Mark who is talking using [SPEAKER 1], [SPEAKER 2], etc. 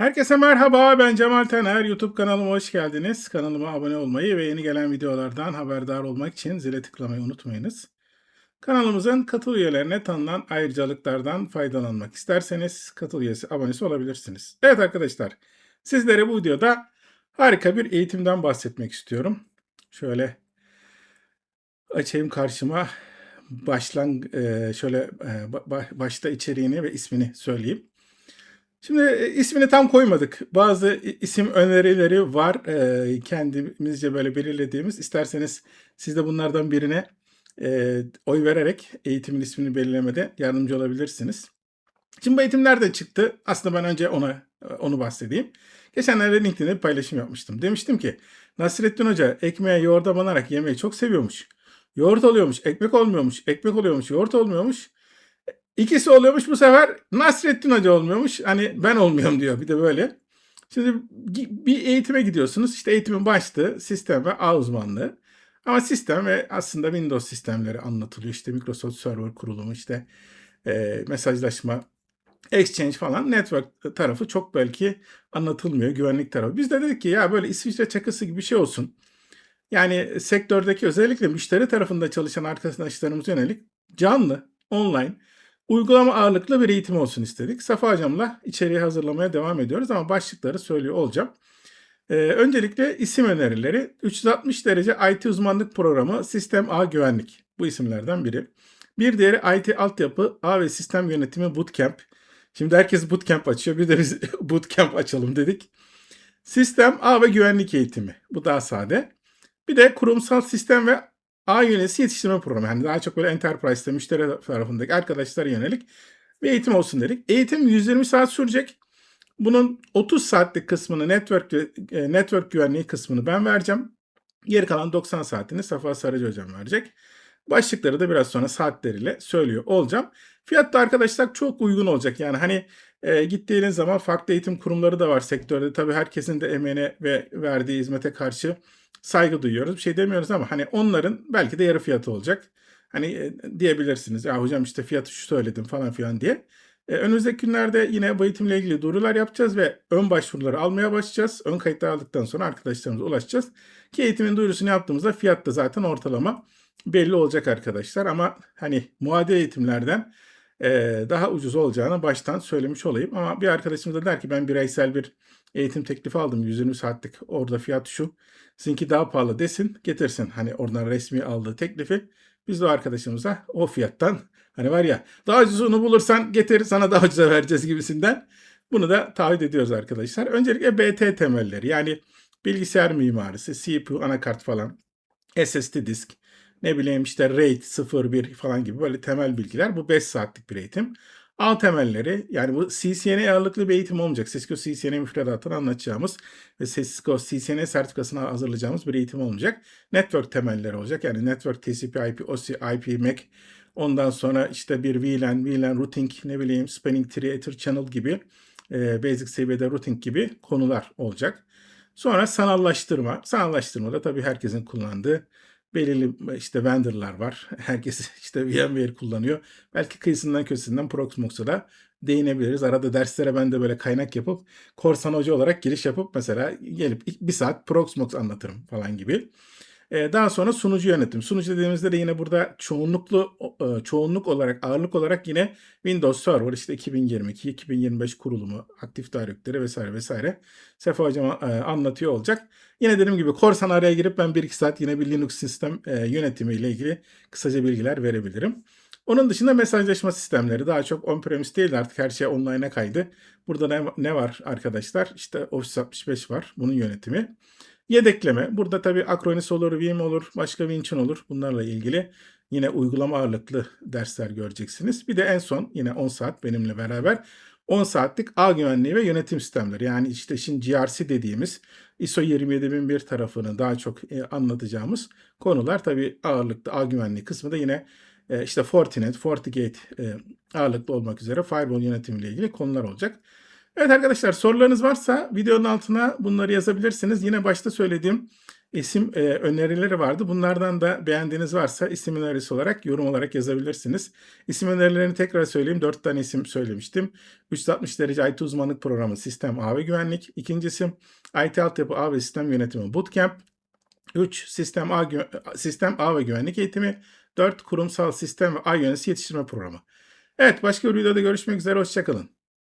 [SPEAKER 1] Herkese merhaba, ben Cemal Taner. YouTube kanalıma hoş geldiniz. Kanalıma abone olmayı ve yeni gelen videolardan haberdar olmak için zile tıklamayı unutmayınız. Kanalımızın katıl üyelerine tanınan ayrıcalıklardan faydalanmak isterseniz katıl üyesi abonesi olabilirsiniz. Evet arkadaşlar, sizlere bu videoda harika bir eğitimden bahsetmek istiyorum. Şöyle açayım karşıma başlan e, şöyle e, ba- ba- başta içeriğini ve ismini söyleyeyim. Şimdi e, ismini tam koymadık. Bazı isim önerileri var. e, kendimizce böyle belirlediğimiz. İsterseniz siz de bunlardan birine e, oy vererek eğitimin ismini belirlemede yardımcı olabilirsiniz. Şimdi bu eğitim nereden çıktı? Aslında ben önce ona onu bahsedeyim. Geçenlerde LinkedIn'de bir paylaşım yapmıştım. Demiştim ki Nasrettin Hoca ekmeğe yoğurda banarak yemeği çok seviyormuş. Yoğurt oluyormuş, ekmek olmuyormuş, ekmek oluyormuş, yoğurt olmuyormuş. İkisi oluyormuş bu sefer Nasrettin Hoca olmuyormuş. Hani ben olmuyorum diyor bir de böyle. Şimdi bir eğitime gidiyorsunuz. İşte eğitimin başlığı sistem ve ağ uzmanlığı. Ama sistem ve aslında Windows sistemleri anlatılıyor. İşte Microsoft Server kurulumu, işte e, mesajlaşma, Exchange falan network tarafı çok belki anlatılmıyor. Güvenlik tarafı. Biz de dedik ki ya böyle İsviçre çakısı gibi bir şey olsun. Yani sektördeki özellikle müşteri tarafında çalışan arkadaşlarımıza yönelik canlı, online, uygulama ağırlıklı bir eğitim olsun istedik. Safa Hocam'la içeriği hazırlamaya devam ediyoruz ama başlıkları söylüyor olacağım. Ee, öncelikle isim önerileri. 360 derece IT uzmanlık programı Sistem A Güvenlik. Bu isimlerden biri. Bir diğeri IT altyapı A ve sistem yönetimi Bootcamp. Şimdi herkes Bootcamp açıyor. Bir de biz Bootcamp açalım dedik. Sistem A ve güvenlik eğitimi. Bu daha sade. Bir de kurumsal sistem ve A yöneticisi yetiştirme programı. Yani daha çok böyle enterprise'te müşteri tarafındaki arkadaşlara yönelik bir eğitim olsun dedik. Eğitim 120 saat sürecek. Bunun 30 saatlik kısmını network e, network güvenliği kısmını ben vereceğim. Geri kalan 90 saatini Safa Sarıcı hocam verecek. Başlıkları da biraz sonra saatleriyle söylüyor olacağım. Fiyat da arkadaşlar çok uygun olacak. Yani hani e, gittiğiniz zaman farklı eğitim kurumları da var sektörde. Tabii herkesin de emeğine ve verdiği hizmete karşı saygı duyuyoruz. Bir şey demiyoruz ama hani onların belki de yarı fiyatı olacak. Hani e, diyebilirsiniz ya hocam işte fiyatı şu söyledim falan filan diye. E, önümüzdeki günlerde yine bu eğitimle ilgili duyurular yapacağız ve ön başvuruları almaya başlayacağız. Ön kayıtları aldıktan sonra arkadaşlarımıza ulaşacağız. Ki eğitimin duyurusunu yaptığımızda fiyat da zaten ortalama belli olacak arkadaşlar. Ama hani muadil eğitimlerden e, daha ucuz olacağını baştan söylemiş olayım. Ama bir arkadaşımız da der ki ben bireysel bir eğitim teklifi aldım 120 saatlik orada fiyat şu. Sizinki daha pahalı desin getirsin hani oradan resmi aldığı teklifi. Biz de arkadaşımıza o fiyattan hani var ya daha ucuzunu bulursan getir sana daha ucuza vereceğiz gibisinden. Bunu da taahhüt ediyoruz arkadaşlar. Öncelikle BT temelleri yani bilgisayar mimarisi, CPU, anakart falan, SSD disk, ne bileyim işte RAID 01 falan gibi böyle temel bilgiler. Bu 5 saatlik bir eğitim. Ağ temelleri yani bu CCNA ağırlıklı bir eğitim olmayacak. Cisco CCNA müfredatını anlatacağımız ve Cisco CCNA sertifikasını hazırlayacağımız bir eğitim olmayacak. Network temelleri olacak. Yani Network TCP, IP, OSI, IP, MAC ondan sonra işte bir VLAN, VLAN routing ne bileyim spanning tree, ether channel gibi e, basic seviyede routing gibi konular olacak. Sonra sanallaştırma. Sanallaştırma da tabii herkesin kullandığı belirli işte vendorlar var. Herkes işte VMware kullanıyor. Belki kıyısından köşesinden Proxmox'a da değinebiliriz. Arada derslere ben de böyle kaynak yapıp korsan hoca olarak giriş yapıp mesela gelip bir saat Proxmox anlatırım falan gibi. Ee, Daha sonra sunucu yönetim. Sunucu dediğimizde de yine burada çoğunluklu e, çoğunluk olarak ağırlık olarak yine Windows Server işte 2022 2025 kurulumu, aktif direktörü vesaire vesaire Sefa hocam e, anlatıyor olacak. Yine dediğim gibi korsan araya girip ben 1-2 saat yine bir Linux sistem e, yönetimi ile ilgili kısaca bilgiler verebilirim. Onun dışında mesajlaşma sistemleri daha çok on-premise değil artık her şey online'a kaydı. Burada ne, ne var arkadaşlar? İşte Office 65 var bunun yönetimi. Yedekleme. Burada tabii Acronis olur, Vim olur, başka Winchun olur. Bunlarla ilgili yine uygulama ağırlıklı dersler göreceksiniz. Bir de en son yine 10 saat benimle beraber 10 saatlik ağ güvenliği ve yönetim sistemleri. Yani işte şimdi GRC dediğimiz ISO 27001 tarafını daha çok e, anlatacağımız konular. Tabii ağırlıklı ağ güvenliği kısmı da yine e, işte Fortinet, FortiGate e, ağırlıklı olmak üzere firewall yönetimiyle ilgili konular olacak. Evet arkadaşlar sorularınız varsa videonun altına bunları yazabilirsiniz. Yine başta söylediğim isim e, önerileri vardı. Bunlardan da beğendiğiniz varsa isim önerisi olarak yorum olarak yazabilirsiniz. İsim önerilerini tekrar söyleyeyim. 4 tane isim söylemiştim. 360 derece IT uzmanlık programı Sistem A ve Güvenlik. İkincisi IT altyapı A ve Sistem Yönetimi Bootcamp. 3. Sistem A, Sistem A ve Güvenlik Eğitimi. 4. Kurumsal Sistem ve A Yöneticisi Yetiştirme Programı. Evet başka bir videoda görüşmek üzere. Hoşçakalın.